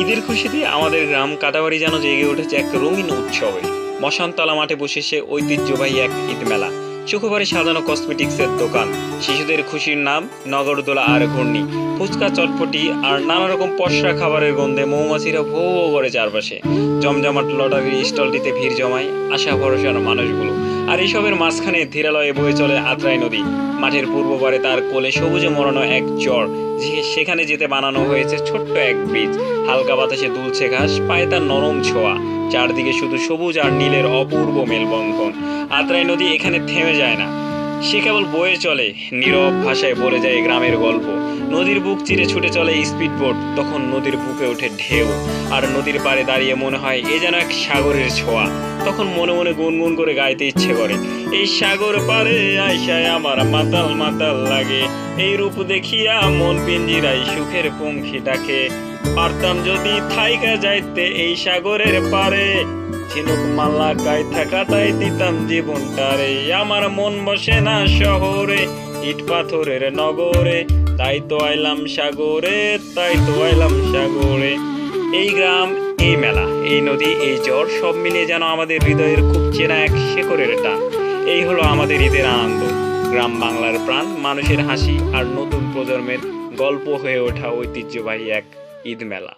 ঈদের খুশিতে আমাদের গ্রাম কাটাবাড়ি যেন জেগে উঠেছে এক রঙিন উৎসবে। মশানতলা মাঠে বসেছে ঐতিহ্যবাহী এক ঈদ মেলা। চোখবারে সাজানো কসমেটিক্সের দোকান। শিশুদের খুশির নাম নগরদোলা আর ঘূর্ণি। ফুচকা, চটপটি আর নানা রকম পশরা খাবারের গন্ধে মৌমাছিরা ভো করে চারপাশে। জমজমাট লটারির স্টলটিতে ভিড় জমায় আশা ভরসার মানুষগুলো। আর এসবের মাঝখানে ধীরালয়ে বয়ে চলে আত্রাই নদী। মাঠের পূর্ববারে তার কোলে সবুজে মরানো এক চর সেখানে যেতে বানানো হয়েছে ছোট্ট এক ব্রিজ। হালকা বাতাসে দুলছে ঘাস, পায়ে তার নরম ছোঁয়া। চারদিকে শুধু সবুজ আর নীলের অপূর্ব মেলবন্ধন। আত্রাই নদী এখানে থেমে যায় না। সে কেবল বয়ে চলে, নীরব ভাষায় বলে যায় গ্রামের গল্প। নদীর বুক চিরে ছুটে চলে স্পিড বোট তখন নদীর বুকে ওঠে ঢেউ, আর নদীর পাড়ে দাঁড়িয়ে মনে হয় এ যেন এক সাগরের ছোঁয়া। তখন মনে মনে গুনগুন করে গাইতে ইচ্ছে করে, এই সাগর পারে আইসায় আমার মাতাল মাতাল লাগে, এই রূপ দেখিয়া মন পিঞ্জিরাই সুখের পঙ্খি ডাকে পারতাম যদি থাইকা যাইতে এই সাগরের পারে। ঝিনুক মাল্লা গায়ে থাকা তাই দিতাম জীবনটারে আমার মন বসে না শহরে, ইট পাথরের নগরে। তাই তো আইলাম সাগরে, তাই তো আইলাম সাগরে। এই গ্রাম, এই মেলা, এই নদী, এই জ্বর সব মিলিয়ে যেন আমাদের হৃদয়ের খুব চেনা এক শেকরের টান। এই হলো আমাদের ঈদের আনন্দ। গ্রাম বাংলার প্রাণ, মানুষের হাসি আর নতুন প্রজন্মের গল্প হয়ে ওঠা ঐতিহ্যবাহী এক ঈদ মেলা